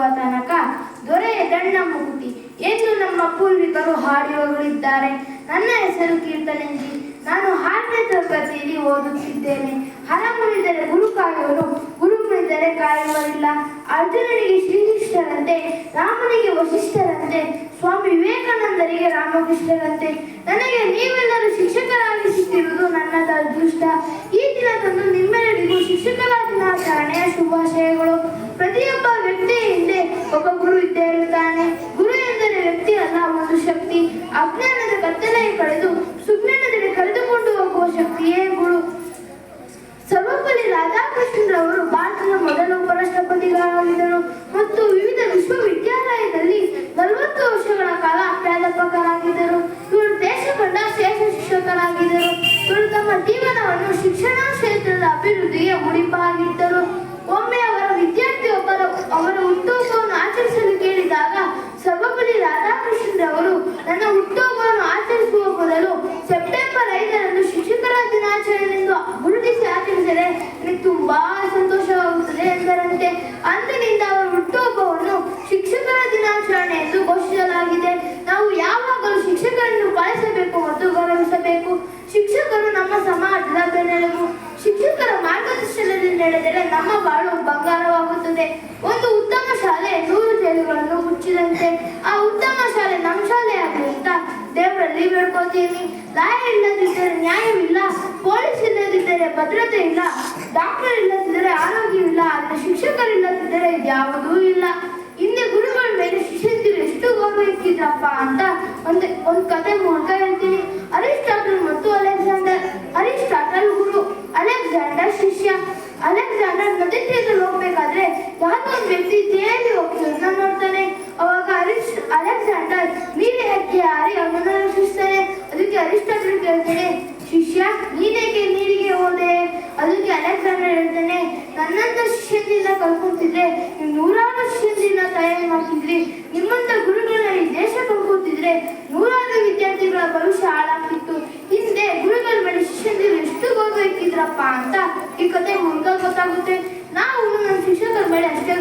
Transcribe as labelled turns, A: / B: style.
A: ಆಗುವ ತನಕ ದೊರೆಯ ದಣ್ಣ ಮುಗುತಿ ಎಂದು ನಮ್ಮ ಪೂರ್ವಿಕರು ಹಾಡಿ ಹೊಗಳಿದ್ದಾರೆ ನನ್ನ ಹೆಸರು ಕೀರ್ತನೆಂಜಿ ನಾನು ಹಾಡಿನ ತರಗತಿಯಲ್ಲಿ ಓದುತ್ತಿದ್ದೇನೆ. ಹರ ಮುರಿದರೆ ಗುರು ಕಾಯುವರು ಗುರು ಮುರಿದರೆ ಕಾಯುವರಿಲ್ಲ ಅರ್ಜುನನಿಗೆ ಶ್ರೀಕೃಷ್ಣರಂತೆ ರಾಮನಿಗೆ ವಶಿಷ್ಠರಂತೆ ಸ್ವಾಮಿ ವಿವೇಕಾನಂದರಿಗೆ ರಾಮಕೃಷ್ಣರಂತೆ. ನನಗೆ ನೀವೆಲ್ಲರೂ ಶಿಕ್ಷಕರಾಗಿ ಸಿಕ್ಕಿರುವುದು ನನ್ನ ಅದೃಷ್ಟ ಈ ದಿನದಂದು ನಿಮ್ಮೆಲ್ಲರಿಗೂ ಶಿಕ್ಷಕರ ದಿನಾಚರಣೆಯ ಶುಭಾಶಯಗಳು ಪ್ರತಿಯೊಬ್ಬ ವ್ಯಕ್ತಿಯ ಹಿಂದೆ ಒಬ್ಬ ಗುರು ಇದ್ದೇ ಗುರು ಎಂದರೆ ವ್ಯಕ್ತಿ ಅಲ್ಲ, ಒಂದು ಶಕ್ತಿ. ಅಜ್ಞಾನದ ಕತ್ತಲೆಯ ಕಳೆದು ಸುಜ್ಞಾನದಲ್ಲಿ ಕರೆದುಕೊಂಡು ಹೋಗುವ ಶಕ್ತಿಯೇ ಗುರು. ಸರ್ವಪಲ್ಲಿ ರಾಧಾಕೃಷ್ಣರವರು ಭಾರತದ ಮೊದಲ ಉಪರಾಷ್ಟ್ರಪತಿಗಳಾಗಿದ್ದರು ಮತ್ತು ವಿವಿಧ ವಿಶ್ವವಿದ್ಯಾಲಯದಲ್ಲಿ ನಲವತ್ತು ವರ್ಷಗಳ ಕಾಲ ಪ್ರಾಧ್ಯಾಪಕರಾಗಿದ್ದರು. ಹುಟ್ಟುಹಬ್ಬವನ್ನು ಆಚರಿಸುವ ಬದಲು ಸೆಪ್ಟೆಂಬರ್ ಐದರಂದು ಶಿಕ್ಷಕರ ದಿನಾಚರಣೆಯೆಂದು ಗುರುತಿಸಿ ಆಚರಿಸಿದರೆ ನನಗೆ ತುಂಬಾ ಸಂತೋಷವಾಗುತ್ತದೆ ಎಂದರಂತೆ ಅಂದಿನಿಂದ ಅವರ ಹುಟ್ಟುಹಬ್ಬವನ್ನು ಶಿಕ್ಷಕರ ದಿನಾಚರಣೆ ಎಂದು ಘೋಷಿಸಲಾಗಿದೆ. ನಾವು ಯಾವಾಗಲೂ ಶಿಕ್ಷಕರನ್ನು ಪಾಲಿಸಬೇಕು ಮತ್ತು ಗೌರವಿಸಬೇಕು. ಶಿಕ್ಷಕರು ನಮ್ಮ ಸಮಾಜದ ಬೆನ್ನೆಲುಬು ಶಿಕ್ಷಕರ ಮಾರ್ಗದರ್ಶನದಲ್ಲಿ ನಡೆದರೆ ನಮ್ಮ ಬಾಳು ಬಂಗಾರವಾಗುತ್ತದೆ. ಒಂದು ಉತ್ತಮ ಶಾಲೆ ನೂರು ಜೈಲುಗಳನ್ನು ಮುಚ್ಚಿದಂತೆ ಆ ಉತ್ತಮ ಶಾಲೆ ನಮ್ಮ ಶಾಲೆ ಆಗಲಿ ಅಂತ ದೇವರಲ್ಲಿ ಲಾಯ ಇಲ್ಲದಿದ್ದರೆ ನ್ಯಾಯವಿಲ್ಲ, ಪೊಲೀಸ್ ಇಲ್ಲದಿದ್ದರೆ ಭದ್ರತೆ ಇಲ್ಲ, ಡಾಕ್ಟರ್ ಇಲ್ಲದಿದ್ದರೆ ಆರೋಗ್ಯವಿಲ್ಲ ಆದರೆ ಶಿಕ್ಷಕರಿಲ್ಲದಿದ್ದರೆ ಯಾವುದೂ ಇಲ್ಲ. ಹಿಂದೆ ಗುರುಗಳ ಮೇಲೆ ಶಿಷ್ಯಂದಿರು ಎಷ್ಟು ಗೌರವ ಇಕ್ಕಿದ್ರಪ್ಪ ಅಂತ ಒಂದು ಒಂದು ಕತೆ ಮೂಲಕ ಹೇಳ್ತೀನಿ ಅರಿಸ್ಟಾಟಲ್ ಮತ್ತು ಅಲೆಕ್ಸಾಂಡರ್. ಅರಿಸ್ಟಾಟಲ್ ಗುರು, ಅಲೆಕ್ಸಾಂಡರ್ ಶಿಷ್ಯ. ಅಲೆಕ್ಸಾಂಡರ್ ನದಿ ಹೋಗ್ಬೇಕಾದ್ರೆ ಯಾರೋ ಒಂದು ವ್ಯಕ್ತಿ ತೇಲಿ ಹೋಗ್ತಿರೋದನ್ನ ನೋಡ್ತಾನೆ ಅವಾಗ ಅರಿಸ್ ಅಲೆಕ್ಸಾಂಡರ್ ನೀರೇ ಹಕ್ಕಿ ಹಾರಿ ಅವನನ್ನು ರಕ್ಷಿಸ್ತಾನೆ ಅದಕ್ಕೆ ಅರಿಸ್ಟಾಟಲ್ ಕೇಳ್ತಾನೆ ಶಿಷ್ಯ ನೀನೇಕೆ ನೀರಿಗೆ ಹೋದೆ ಅದಕ್ಕೆ ಅಲೆಕ್ಸಾಂಡರ್ ಹೇಳ್ತಾನೆ ನನ್ನಂತ ಶಿಷ್ಯದಿಂದ ಕಲ್ಕೊಂತಿದ್ರೆ ನೀವು ನೂರಾರು ತಯಾರು ಮಾಡ್ತಿದ್ರಿ. ನಿಮ್ಮಂತ ಗುರುಗಳನ್ನ ಈ ದೇಶ ಕಲ್ಕೊತಿದ್ರೆ ನೂರಾರು ವಿದ್ಯಾರ್ಥಿಗಳ ಭವಿಷ್ಯ ಹಾಳಾಗ್ತಿತ್ತು. ಹಿಂದೆ ಗುರುಗಳ ಮೇಲೆ ಶಿಷ್ಯಂದಿರು ಎಷ್ಟು ಗೌರವ ಅಂತ ಈ ಕತೆ ಮೂಲಕ ಗೊತ್ತಾಗುತ್ತೆ. ನಾವು ನಮ್ಮ ಶಿಕ್ಷಕರ ಮೇಲೆ ಅಷ್ಟೇ